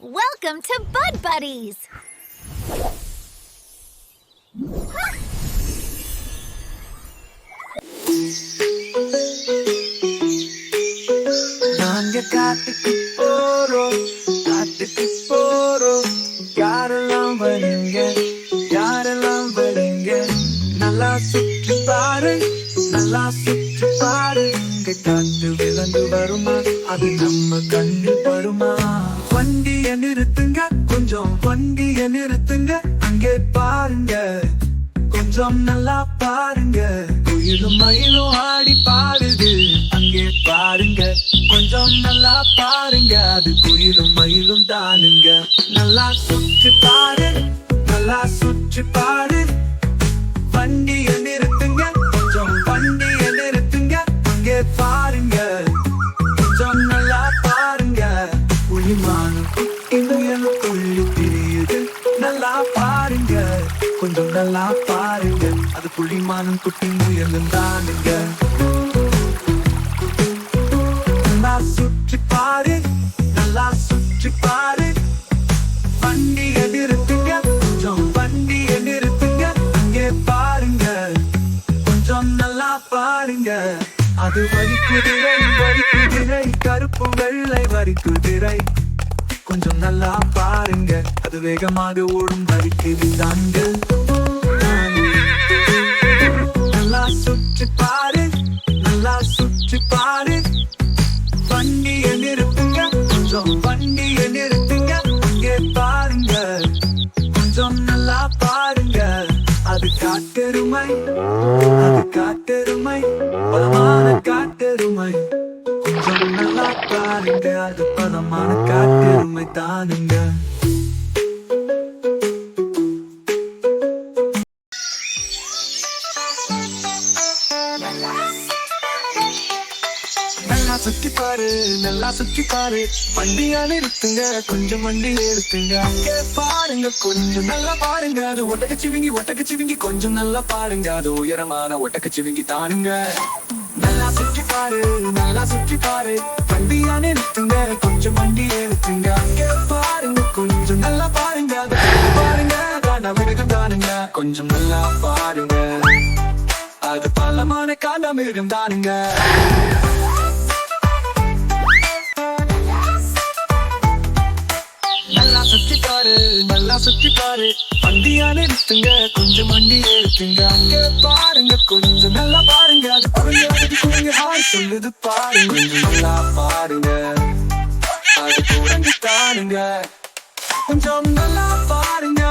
Welcome to Bud Buddies! நாங்க காட்டுக்கு போறோம் காட்டுக்கு போறோம் யாரெல்லாம் வரீங்க யாரெல்லாம் வரீங்க நல்லா சுற்றி பாரு நல்லா சுற்றி பாரு இங்க காட்டு விலங்கு வருமா அது நம்ம கண்ணு படுமா வண்டிய நிறுத்துங்க. கொஞ்சம் வண்டிய நிறுத்துங்க. அங்கே பாருங்க. கொஞ்சம் நல்லா பாருங்க. குயிலும் மயிலும் ஆடி பாடுது. அங்கே பாருங்க. கொஞ்சம் நல்லா பாருங்க. அது குயிலும் மயிலும் தானுங்க. நல்லா சுற்றி பாரு. நல்லா சுற்றி பாரு. வண்டிய நானும் குட்டி முயலும் தானுங்க நல்லா சுற்றி பாரு நல்லா சுற்றி பாரு. வண்டிய நிறுத்துங்க கொஞ்சம் வண்டிய நிறுத்துங்க அங்கே பாருங்க. கொஞ்சம் நல்லா பாருங்க. அது வரிக்குதிரை வரிக்குதிரை கருப்பு வெள்ளை வரிக்குதிரை கொஞ்சம் நல்லா பாருங்க. அது வேகமாக ஓடும் வரிக்குதிரை தாங்கள் நல்லா சுற்றி பாரு நல்லா சுற்றி பாரு. வண்டிய நிறுத்துங்க கொஞ்சம் வண்டிய நிறுத்துங்க. அங்கே பாருங்க கொஞ்சம் நல்லா பாருங்க. அது காட்டெருமை அது காட்டெருமை பலமான காட்டெருமை. கொஞ்சம் நல்லா பாருங்க அது பலமான காட்டெருமை தானுங்க. சுத்தி பாரு நல்லா சுத்தி பாரு. வண்டியா நிறுத்துங்க கொஞ்சம் வண்டி எடுத்துங்க. அங்கே பாருங்க கொஞ்சம் நல்லா பாருங்க. அது ஒட்டக்கச்சிவிங்கி ஒட்டக்கச்சிவிங்கி கொஞ்சம் நல்லா பாருங்க. அது உயரமான ஒட்டக்கச்சிவிங்கி தானுங்க. நல்லா சுற்றி பாரு நல்லா சுற்றி பாரு. வண்டியா நிறுத்துங்க கொஞ்சம் வண்டி எடுத்துங்க. அங்கே பாருங்க கொஞ்சம் நல்லா பாருங்க. அது பாருங்க அதான் தானுங்க. கொஞ்சம் நல்லா பாருங்க. அது பலமான காண்டமிருகம் தானுங்க. நல்லா சுத்தி பாரு நல்லா சுத்தி பாரு. வண்டியா நிறுத்துங்க கொஞ்சம் வண்டி எடுத்துங்க. அங்க பாருங்க கொஞ்சம் நல்லா பாருங்க. அது குறைய குறைங்க ஹாய் சொல்லுது பாருங்க. நல்லா பாருங்க. அது குறைஞ்சு தாருங்க கொஞ்சம் நல்லா பாருங்க.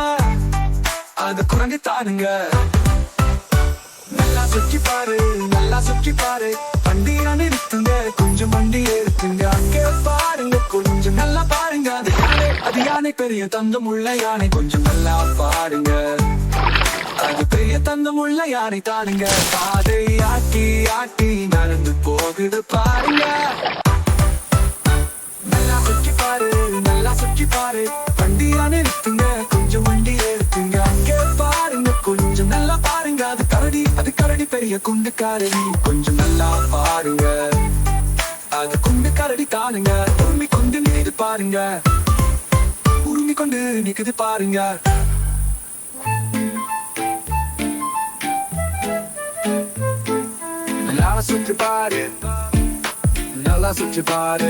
அது குறைஞ்சு தாருங்க நல்லா சுற்றி பாரு நல்லா சுற்றி பாரு. வண்டியா நிறுத்துங்க கொஞ்சம் வண்டி எடுத்துங்க. அங்கே பாரு யானை பெரிய தந்தம் உள்ள யானை. கொஞ்சம் நல்லா பாருங்க. அது பெரிய தந்தம் உள்ள யானை தானுங்க. பாதை ஆட்டி ஆட்டி நடந்து போகுது பாருங்க. நல்லா சுற்றி பாரு நல்லா சுற்றி பாரு. வண்டி யானை இருக்குங்க கொஞ்சம் வண்டி இருக்குங்க அங்கே பாருங்க கொஞ்சம் நல்லா பாருங்க. அது கரடி அது கரடி பெரிய குண்டு கொஞ்சம் நல்லா பாருங்க. அது குண்டு கரடி தானுங்க. உரிமை கொண்டு நினைது பாருங்க. கொண்டு நிக்குது பாருங்க. நல்லா சுற்றி பாரு. நல்லா சுற்றி பாரு.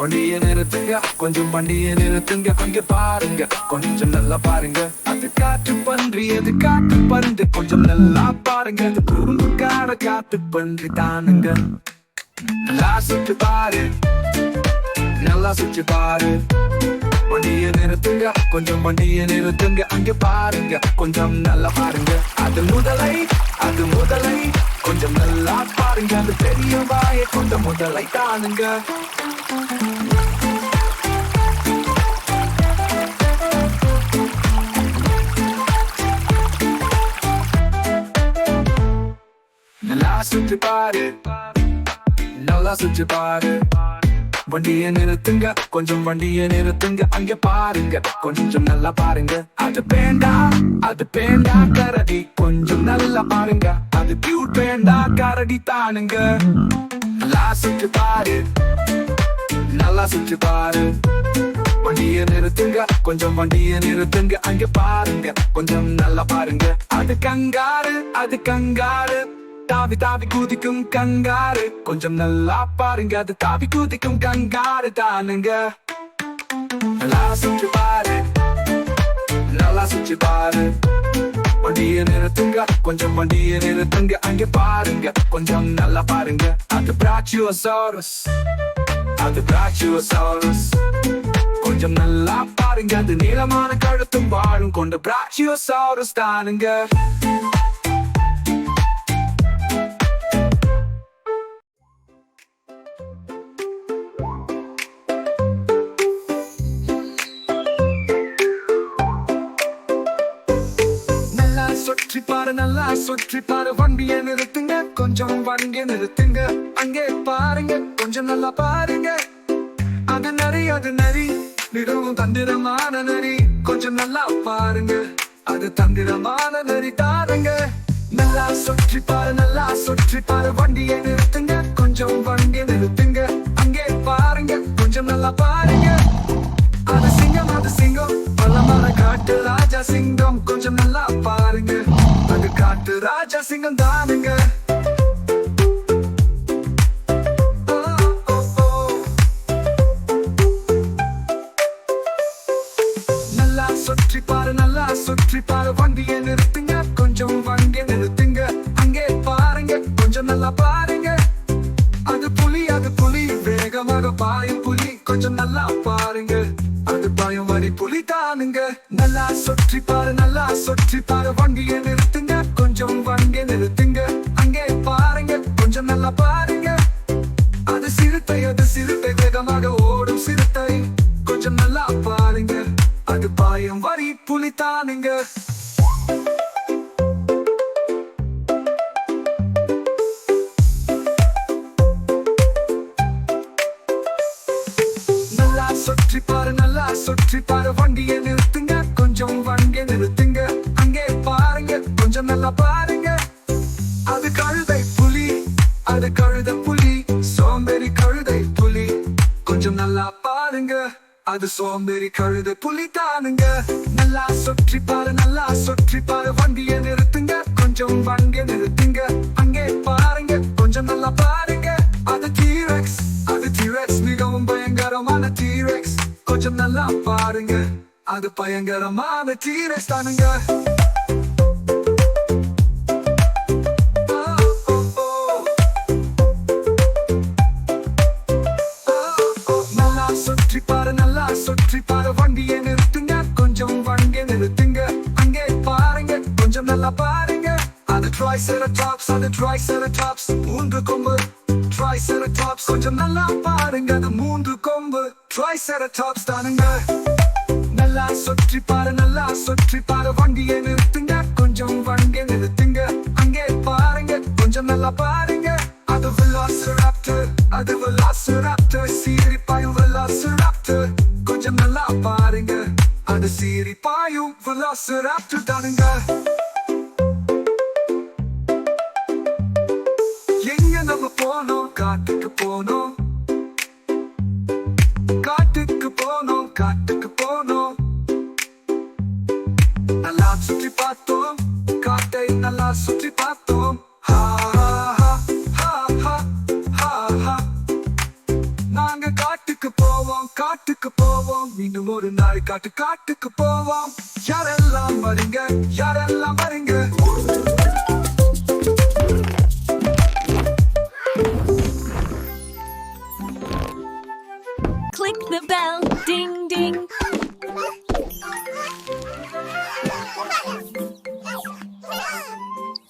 வண்டிய நிறுத்துங்க கொஞ்சம் வண்டிய நிறுத்துங்க கொஞ்சம் பாருங்க. கொஞ்சம் நல்லா பாருங்க. அது காட்டு பன்றி அது காட்டு பருந்து கொஞ்சம் நல்லா பாருங்க. அது குறும்புக்கார காட்டு பன்றி தானுங்க. நல்லா சுற்றி பாரு. நல்லா சுற்றி பாரு. வண்டிய நிறுத்துங்க கொஞ்சம் வண்டிய நிறுத்துங்க. அங்க பாருங்க கொஞ்சம் நல்லா பாருங்க. அது முதலை அது முதலை. கொஞ்சம் நல்லா பாருங்க அது பெரிய வாய கொண்ட முதலை தானுங்க. நல்லா சுற்றி பாரு. நல்லா சுற்றி பாரு. வண்டிய நிறுத்துங்க. கொஞ்சம் வண்டிய நிறுத்துங்க. அங்க பாருங்க. கொஞ்சம் நல்லா பாருங்க. அது பேண்டா அது பேண்டா கரடி. கொஞ்சம் நல்லா பாருங்க. அது கியூட் பேண்டா கரடி தானுங்க. நல்லா சுற்றி பாரு. நல்லா சுற்றி பாரு. வண்டிய நிறுத்துங்க. கொஞ்சம் வண்டிய நிறுத்துங்க. அங்க பாருங்க. கொஞ்சம் நல்லா பாருங்க. அது கங்காரு அது கங்காரு. தாவி தாவி குதிக்கும் கங்காரு. கொஞ்சம் நல்லா பாருங்க அது தாவி குதிக்கும் கங்காரு தானுங்க. நல்லா சுற்றி பாரு. நல்லா சுற்றி பாரு. வண்டிய நிறுத்துங்க கொஞ்சம் வண்டிய நிறுத்துங்க அங்க பாருங்க. கொஞ்சம் நல்லா பாருங்க அது பிராச்சியோசாரஸ் அது பிராச்சியோசாரஸ் கொஞ்சம் நல்லா பாருங்க அது நீளமான கழுத்தும் வாழும் கொண்ட பிராச்சியோசாரஸ் தானுங்க. சுற்றி நல்லா சுற்றி பாரு. வண்டிய நிறுத்துங்க. கொஞ்சம் வண்டிய நிறுத்துங்க. அங்கே பாருங்க. கொஞ்சம் நல்லா பாருங்க. அது நரி அது நரி. மிகவும் தந்திரமான நரி. கொஞ்சம் நல்லா பாருங்க. அது தந்திரமான நரி தாருங்க. நல்லா சுற்றி பாரு நல்லா சுற்றி பாரு. வண்டிய நிறுத்துங்க. கொஞ்சம் வண்டிய நிறுத்துங்க. அங்கே பாருங்க. கொஞ்சம் நல்லா பாருங்க. சிங்கம் தானுங்க. நல்லா சுற்றி பாரு நல்லா சுற்றி பாரு. வண்டியை நிறுத்துங்க கொஞ்சம் வண்டியை நிறுத்துங்க. அங்கே பாருங்க கொஞ்சம் நல்லா பாருங்க. அது புலி அது புலி வேகமாக பாயும் புலி. கொஞ்சம் நல்லா பாருங்க. அது பயம் வரி புலி தானுங்க. நல்லா சுற்றி பாரு நல்லா சுற்றி பாரு. வண்டியை நிறுத்துங்க. பாயும் வரி புலித்தானுங்க நல்லா சுற்றி பாரு நல்லா சுற்றி பாரு வண்டியை நிறுத்துங்க. கொஞ்சம் வண்டியை நிறுத்துங்க. அங்கே பாருங்க கொஞ்சம் நல்லா பாருங்க. அது கழுதை புலி அது அது சோம்பேறி கழுத புலித்தானுங்க நல்லா சுற்றி பாரு நல்லா சுற்றி பாரு. வண்டிய நிறுத்துங்க. கொஞ்சம் வண்டிய நிறுத்துங்க. அங்கே பாருங்க. கொஞ்சம் நல்லா பாருங்க. அது டீரெக்ஸ் அது டீரெக்ஸ் மிகவும் பயங்கரமான டீரெக்ஸ் கொஞ்சம் நல்லா பாருங்க. அது பயங்கரமான டீரெக்ஸ் தானுங்க. ட்ரைசெரடாப்ஸ் அது ட்ரைசெரடாப்ஸ் மூன்று கொம்பு. ட்ரைசெரடாப்ஸ் கொஞ்சம் நல்லா பாருங்க அது மூன்று கொம்பு. ட்ரைசெரடாப்ஸ் தானுங்க. நல்லா சுற்றி பாரு நல்லா சுற்றி பாரு. வண்டியை நிறுத்துங்க கொஞ்சம் வண்டியை நிறுத்துங்க. அங்கே பாருங்க கொஞ்சம் நல்லா பாருங்க. அது வெலாசிராப்டர் அது வெலாசிராப்டர் சீரி பாயும் வெலாசிராப்டர் கொஞ்சம் நல்லா பாருங்க. அது சீரி பாயும் வெலாசிராப்டர் தானுங்க. காட்டு காட்டுக்கு போவோம். யாரெல்லாம் வரீங்க? யாரெல்லாம்